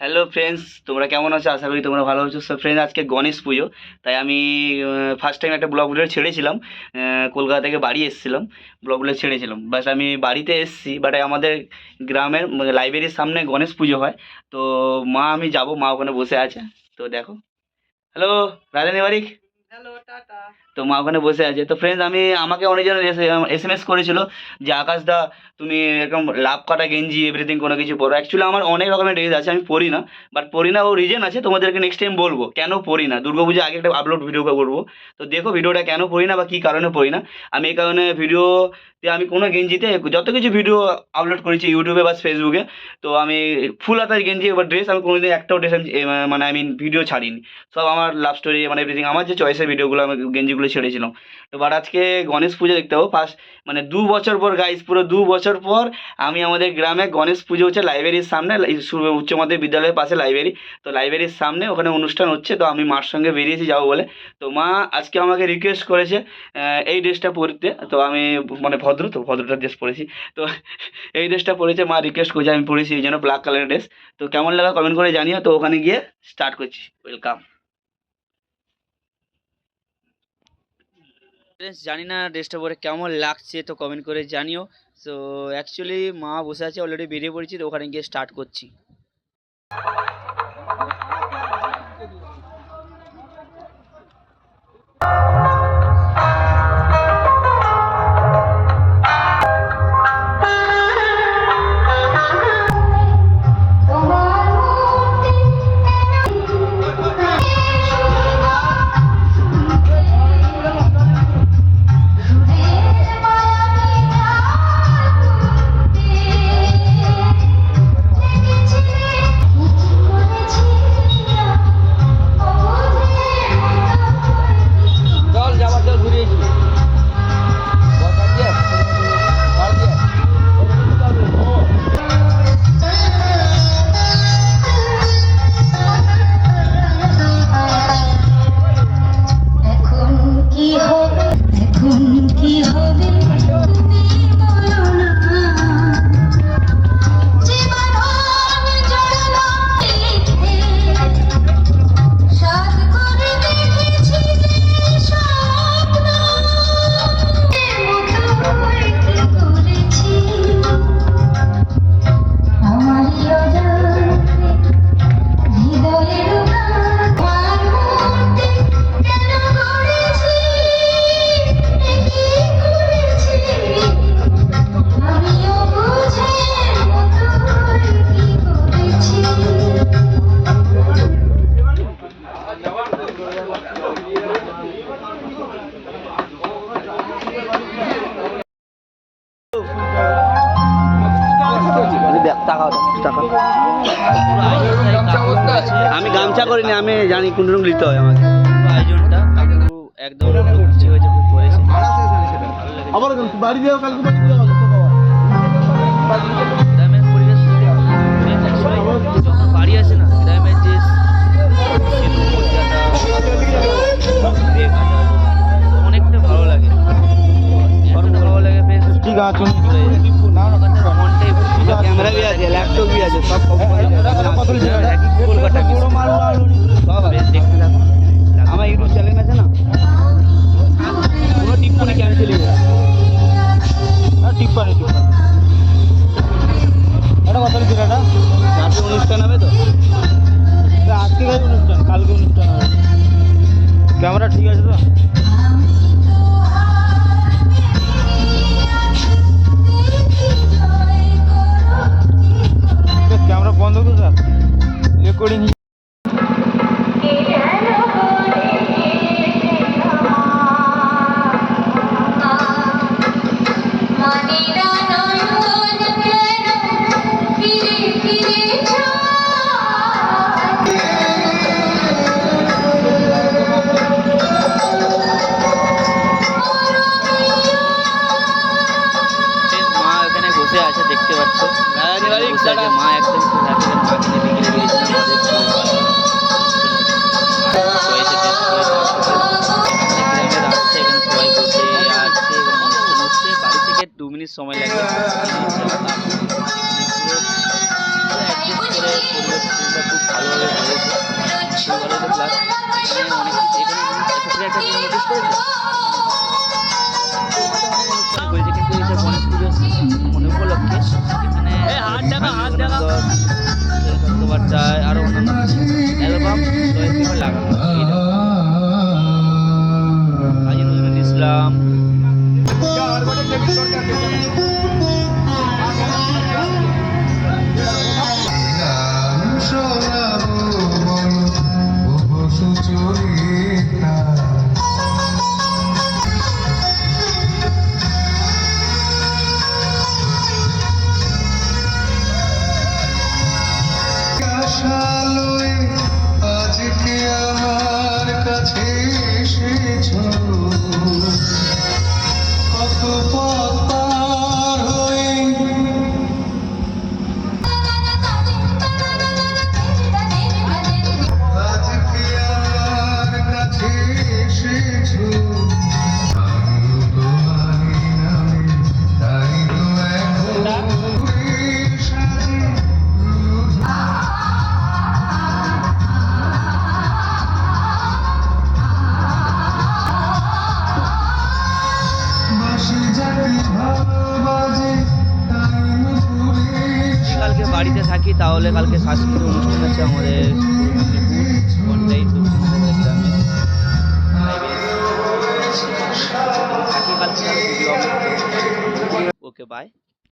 Hello friends তোমরা কেমন আছো? আশা করি তোমরা ভালো আছো। ফ্রেন্ডস আজকে গণেশ পুজো। তাই আমি ফার্স্ট টাইম একটা ব্লগ ভিডিও ছেড়েছিলাম। কলকাতা থেকে বাড়ি এসেছিলাম। Blog video ছেড়েছিলাম। বাট আমি বাড়িতে এসেছি। বাট আমাদের গ্রামের মানে লাইব্রেরির সামনে গণেশ পুজো হয়। তো মা, আমি যাব। মা ওখানে বসে আছে। তো দেখো। Hello Rajani Barik hello tata. তো মা ওখানে বসে আছে। তো ফ্রেন্ডস আমি, আমাকে অনেকজন এস, এম এস করেছিল যে, আকাশ দা, তুমি এরকম লাভ কাটা গেঞ্জি এভরিথিং কোনো কিছু পরো। অ্যাকচুয়ালি আমার অনেক রকমের ড্রেস আছে, আমি পরি না। বাট পরি না, ও রিজন আছে, তোমাদেরকে নেক্সট টাইম বলব। কেন পরি না? দুর্গাপুজো আগে একটা আপলোড ভিডিও করব। তো দেখো ভিডিওটা কেন পরি না বা কী কারণে পরি না। আমি এই কারণে ভিডিওতে আমি কোনো গেঞ্জিতে যত কিছু ভিডিও আপলোড করেছি ইউটিউবে বা ফেসবুকে তো আমি ফুল হাতার গেঞ্জি বা ড্রেস আমি কোনোদিন একটাও ড্রেস মানে আই মিন ভিডিও ছাড়িনি। সব আমার লাভ স্টোরি মানে এভরিথিং আমার যে চয়েসের ভিডিওগুলো আমি গেঞ্জিগুলো ছেড়েছিলাম। তো বাট আজকে গণেশ পুজো দেখতে পাবো। ফার্স্ট মানে দু বছর পর গাইস পুরো দু বছর পর আমি আমাদের গ্রামে গণেশ পুজো হচ্ছে লাইব্রেরির সামনে উচ্চ মাধ্যমিক বিদ্যালয়ের পাশে লাইব্রেরি তো লাইব্রেরির সামনে ওখানে অনুষ্ঠান হচ্ছে। তো আমি মার সঙ্গে বেরিয়েছি যাব বলে। তো মা আজকে আমাকে রিকোয়েস্ট করেছে এই ড্রেসটা পরতে। তো আমি মানে ভদ্র তো ভদ্রটা ড্রেস পরেছি। তো এই ড্রেসটা পরেছে, মা রিকোয়েস্ট করেছে আমি পরেছি, এই জন্য ব্ল্যাক কালারের ড্রেস তো কেমন লাগা কমেন্ট করে জানিও। তো ওখানে গিয়ে স্টার্ট করছি। ওয়েলকাম ফ্রেন্ডস জানি না ড্রেসটা পরে কেমন লাগছে, তো কমেন্ট করে জানিও। সো অ্যাকচুয়ালি মা বসে আছে অলরেডি বেরিয়ে পড়েছি, তো ওখানে গিয়ে স্টার্ট করছি। আমি গামছা করিনি আমি জানি কোন রকম নিতে হয় আমাকে। আয়োজনটা একদম আবার বাড়ি আছে কালকে বাড়ি যাও গ্রামের পরিবেশ যখন বাড়ি আসে না। রাতে অনুষ্ঠান হবে তো? আজকে অনুষ্ঠান কালকে অনুষ্ঠান হবে। ক্যামেরা ঠিক আছে তো? যায় যে মা একদম খুব হ্যাপি মাকে নিয়ে বিকেলে বেরিয়েছিলাম আমাদের দু মিনিট সময় লাগে খুব ভালো সুন্দর কথাবার্তায় আরও অন্যান্য অ্যালবাম লাগানো থাকি তাহলে কালকে সাংস্কৃতিক অনুষ্ঠান আছে আমাদের ওকে বাই